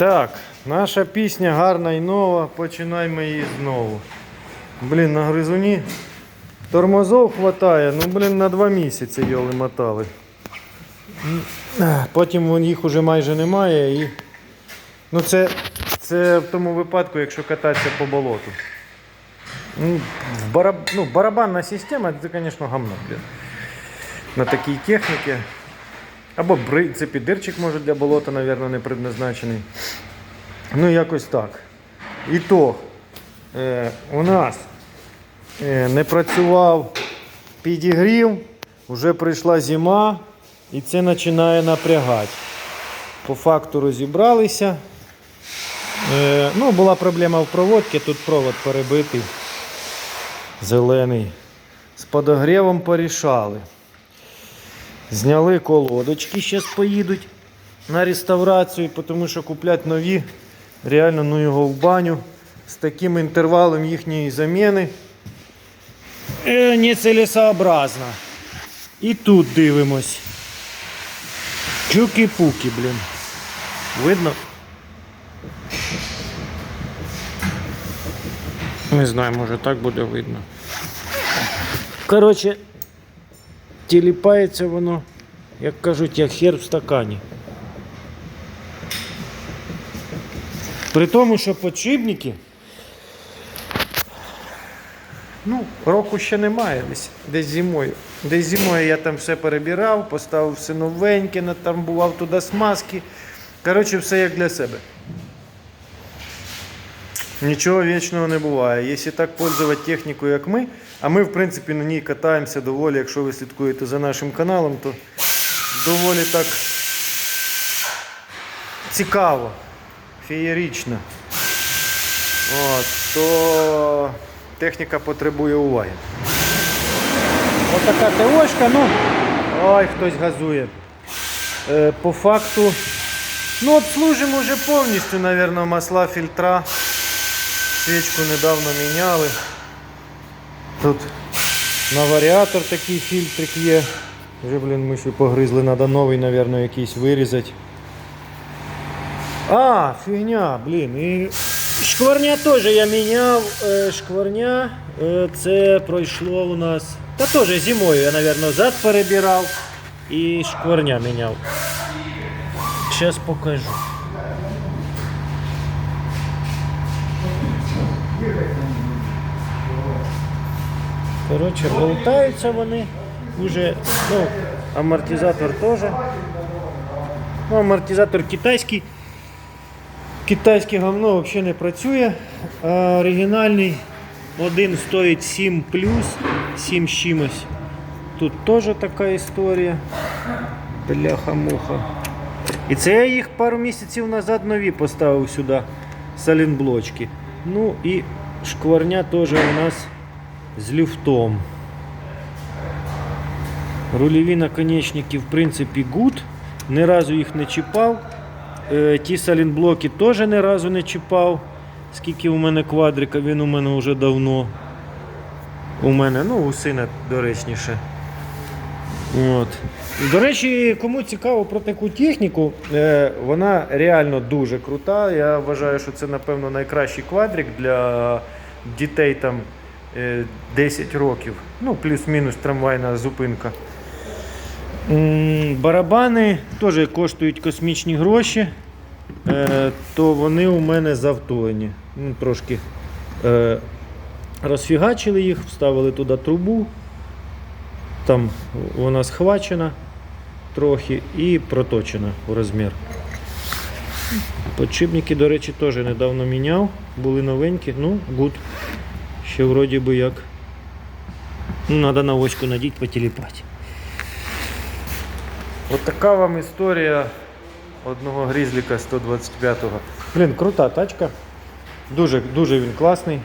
Так, наша пісня гарна і нова. Починаємо її знову. Блін, на гризуні тормозов хватає, ну блін, на два місяці йоли мотали. Потім їх уже майже немає і. Ну це, це в тому випадку, якщо кататися по болоту. Ну, бараб... ну, барабанна система, це, звісно, гамно. На такій техніці. Або в принципі дирчик може для болота, мабуть, не предназначений. Ну, якось так. І то е, у нас е, не працював підігрів, вже прийшла зима і це починає напрягати. По факту розібралися. Е, ну, була проблема в проводці, тут провод перебитий, зелений. З подогрівом порішали. Зняли колодочки, зараз поїдуть на реставрацію, тому що куплять нові. Реально ну його в баню з таким інтервалом їхньої заміни. Е, нецелесообразно. І тут дивимось. Чуки-пуки, блін. Видно? Не знаю, може так буде видно. Коротше, тіліпається воно, як кажуть, як хер в стакані. При тому, що подшипники, ну, року ще немає, десь, десь зимою. Десь зимою я там все перебирав, поставив все новеньке, натамбував туди смазки. Коротше, все як для себе. Нічого вічного не буває. Якщо так пользувати техніку, як ми, а ми, в принципі, на ній катаємося доволі, якщо ви слідкуєте за нашим каналом, то доволі так цікаво, феєрично. От, то техніка потребує уваги. Ось така ТОшка, ну, ой, хтось газує. Е, по факту, ну, обслужимо вже повністю, мабуть, масла, фільтра. Свічку недавно міняли. Тут на варіатор такий фільтрик є. Вже, блін, ми ще погризли, треба новий, мабуть, якийсь вирізати. А, фігня, блін. І шкварня теж я міняв. Е, Шкварня е, це пройшло у нас. Та теж зимою я, мабуть, зад перебирав і шкварня міняв. Зараз покажу. Коротше, болтаються вони. Уже, ну, амортизатор теж. Ну, амортизатор китайський. Китайське говно взагалі не працює. А оригінальний один стоїть 7 плюс, 7 з чимось. Тут теж така історія. Бляха-муха. І це я їх пару місяців назад нові поставив сюди. Салінблочки. Ну і шкварня теж у нас з люфтом. Рульові наконечники, в принципі, гуд. Ні разу їх не чіпав. Е, Ті салінблоки теж ні разу не чіпав. Скільки у мене квадрика, він у мене вже давно. У мене, ну, у сина доречніше. От. До речі, кому цікаво про таку техніку, е, вона реально дуже крута. Я вважаю, що це, напевно, найкращий квадрик для дітей там е, 10 років. Ну, плюс-мінус трамвайна зупинка. Барабани теж коштують космічні гроші, е, то вони у мене завтоєні. Трошки е, розфігачили їх, вставили туди трубу. Там вона схвачена трохи і проточена у розмір. Подшипники, до речі, теж недавно міняв, були новенькі, ну, гуд. Ще вроді би як. Ну, треба на оську надіть, потіліпати. От така вам історія одного грізліка 125-го. Блін, крута тачка. Дуже, дуже він класний.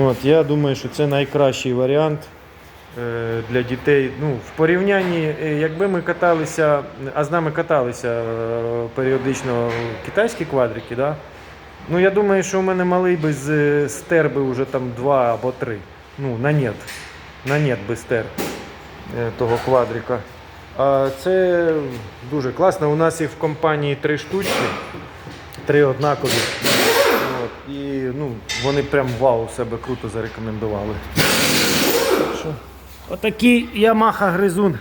От, я думаю, що це найкращий варіант для дітей. Ну, в порівнянні, е, якби ми каталися, а з нами каталися е, періодично китайські квадрики, да? ну я думаю, що у мене малий би з стер би вже там два або три. Ну, на нет. На нет би стер е, того квадрика. А це дуже класно. У нас їх в компанії три штучки. три однакові. От, і ну, вони прям вау себе круто зарекомендували. Що, Отакий Yamaha Гризун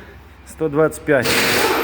125.